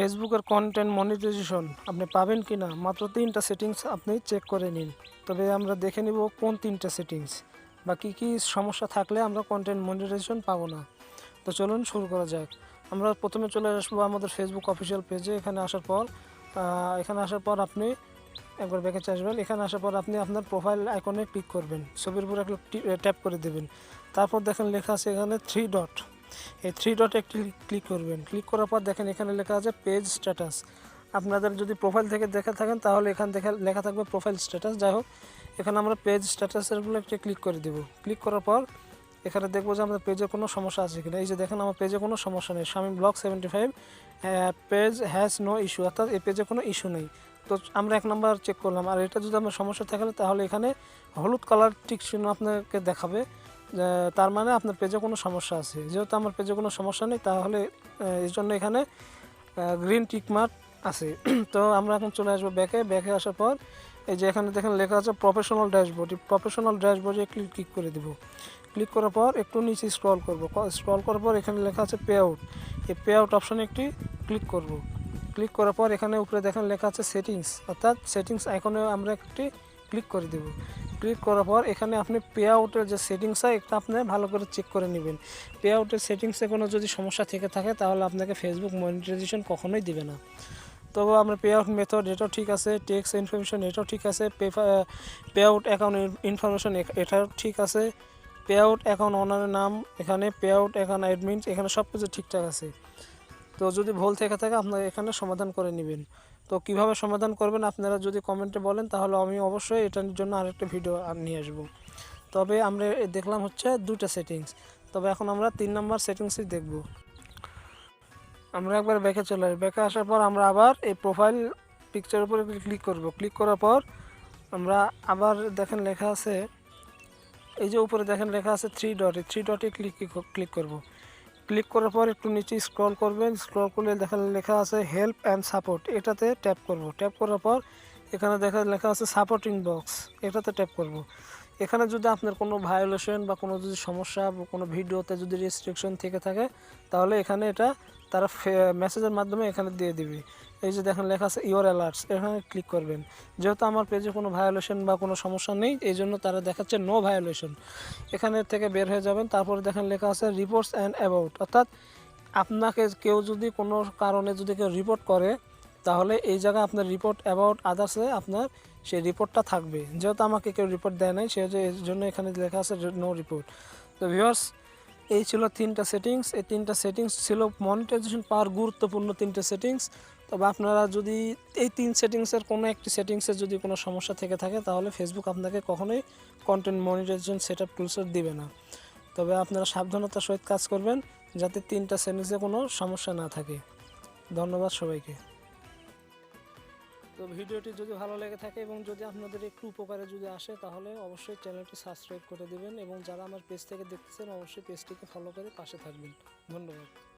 ফেসবুকের content monetization আপনি পাবেন কি না মাত্র তিনটা সেটিংস আপনি চেক করে নিন। তবে আমরা দেখে নিব কোন তিনটা সেটিংস বা কী কী সমস্যা থাকলে আমরা কন্টেন্ট মনিটাইজেশন পাবো না। তো চলুন শুরু করা যাক। আমরা প্রথমে চলে আসব আমাদের ফেসবুক অফিসিয়াল পেজে এখানে আসার পর এখানে আসার পর আপনি একবার ব্যাকে আসবেন। এখানে আসার পর আপনি আপনার প্রোফাইল আইকনে ক্লিক করবেন। ছবির উপর একটা ট্যাপ করে দেবেন। তারপর দেখেন লেখা আছে এখানে থ্রি ডট এই থ্রি ডটে একটি ক্লিক করবেন। ক্লিক করার পর দেখেন এখানে লেখা আছে পেজ স্ট্যাটাস আপনাদের যদি প্রোফাইল থেকে দেখে থাকেন, তাহলে এখান থেকে লেখা থাকবে প্রোফাইল স্ট্যাটাস যাই হোক, এখানে আমরা পেজ স্ট্যাটাসের স্ট্যাটাসেরগুলো একটি ক্লিক করে দেবো। ক্লিক করার পর এখানে দেখব যে আমাদের পেজে কোনো সমস্যা আছে কিনা। এই যে দেখেন, আমার পেজে কোনো সমস্যা নেই। স্বামী block seventy five page has no issue অর্থাৎ এই পেজে কোনো ইস্যু নেই। তো আমরা এক নাম্বার চেক করলাম। আর এটা যদি আমার সমস্যা থাকে, তাহলে এখানে হলুদ কালার টিক চিহ্ন আপনাকে দেখাবে। তার মানে আপনার পেজে কোনো সমস্যা আছে। যেহেতু আমার পেজে কোনো সমস্যা নেই, তাহলে এই জন্য এখানে গ্রিন টিক মার্ক আছে। তো আমরা এখন চলে আসব ব্যাকে ব্যাকে আসার পর, এই যে এখানে দেখেন লেখা আছে প্রফেশনাল ড্যাশবোর্ড এই প্রফেশনাল ড্যাশবোর্ডে ক্লিক ক্লিক করে দেবো। ক্লিক করার পর একটু নিচে স্ক্রল করব। স্ক্রল করার পর এখানে লেখা আছে পে আউট এই পে আউট অপশানে একটি ক্লিক করব। ক্লিক করার পর এখানে উপরে দেখেন লেখা আছে সেটিংস অর্থাৎ সেটিংস আইকনে আমরা একটি ক্লিক করে দেব। ক্লিক করার পর এখানে আপনি পে আউটের যে সেটিংস হয়, এটা আপনি ভালো করে চেক করে নেবেন। পে আউটের সেটিংসে কোনো যদি সমস্যা থেকে থাকে, তাহলে আপনাকে ফেসবুক মনিটাইজেশন কখনোই দিবে না। তবে আমরা পে আউট মেথড এটাও ঠিক আছে। টেক্স ইনফরমেশন এটাও ঠিক আছে। পে আউট অ্যাকাউন্ট ইনফরমেশন এটাও ঠিক আছে। পে আউট অ্যাকাউন্ট ওনারের নাম, এখানে পে আউট অ্যাকাউন্ট অ্যাডমিন এখানে সব কিছু ঠিকঠাক আছে। তো যদি ভুল থেকে থাকে, আপনারা এখানে সমাধান করে নেবেন। তো কীভাবে সমাধান করবেন আপনারা যদি কমেন্টে বলেন তাহলে আমি অবশ্যই এটার জন্য আরেকটা ভিডিও নিয়ে আসব। তবে আমরা দেখলাম হচ্ছে দুটা সেটিংস তবে এখন আমরা তিন নম্বর সেটিংসই দেখব। আমরা একবার ব্যাকে চলে আসি। ব্যাকে আসার পর আমরা আবার এই প্রোফাইল পিকচার উপরে ক্লিক করব। ক্লিক করার পর আমরা আবার দেখেন লেখা আছে, এই যে উপরে দেখেন লেখা আছে থ্রি ডট থ্রি ডটে ক্লিক ক্লিক করব। ক্লিক করার পর একটু নিচে স্ক্রল করবেন। স্ক্রল করলে দেখা লেখা আছে হেল্প অ্যান্ড সাপোর্ট এটাতে ট্যাপ করব। ট্যাপ করার পর এখানে দেখা লেখা আছে সাপোর্টিং বক্স এটাতে ট্যাপ করব। এখানে যদি আপনার কোনো ভায়োলেশন বা কোনো যদি সমস্যা বা কোনো ভিডিওতে যদি রেস্ট্রিকশন থেকে থাকে, তাহলে এখানে এটা তারা মেসেজের মাধ্যমে এখানে দিয়ে দিবে। এই যে দেখেন লেখা আছে ইওর অ্যালার্টস এখানে ক্লিক করবেন। যেহেতু আমার পেজে কোনো ভায়োলেশন বা কোনো সমস্যা নেই, এই জন্য তারা দেখাচ্ছে নো ভায়োলেশন এখানে থেকে বের হয়ে যাবেন, তারপরে দেখেন লেখা আছে রিপোর্টস অ্যান্ড অ্যাবাউট অর্থাৎ আপনাকে কেউ যদি কোনো কারণে যদি কেউ রিপোর্ট করে, তাহলে এই জায়গায় আপনার রিপোর্ট অ্যাবাউট আদার্সে আপনার সেই রিপোর্টটা থাকবে। যেহেতু আমাকে কেউ রিপোর্ট দেয় নাই এর জন্য এখানে লেখা আছে নো রিপোর্ট তো ভিউয়ার্স এই ছিল তিনটা সেটিংস এই তিনটা সেটিংস ছিল মনিটাইজেশন পাওয়ার গুরুত্বপূর্ণ তিনটা সেটিংস তবে আপনারা যদি এই তিন সেটিংসের কোনো একটি সেটিংসের যদি কোনো সমস্যা থেকে থাকে, তাহলে ফেসবুক আপনাকে কখনোই কন্টেন্ট মনিটাইজেশন সেট আপ টুলসের দিবে না। তবে আপনারা সাবধানতার সহিত কাজ করবেন, যাতে তিনটা সেটিংসে কোনো সমস্যা না থাকে। ধন্যবাদ সবাইকে। তো ভিডিওটি যদি ভালো লেগে থাকে এবং যদি আপনাদের একটু উপকারে যদি আসে, তাহলে অবশ্যই চ্যানেলটি সাবস্ক্রাইব করে দেবেন এবং যারা আমার পেজ থেকে দেখতেছেন, অবশ্যই পেজটিকে ফলো করে পাশে থাকবেন। ধন্যবাদ।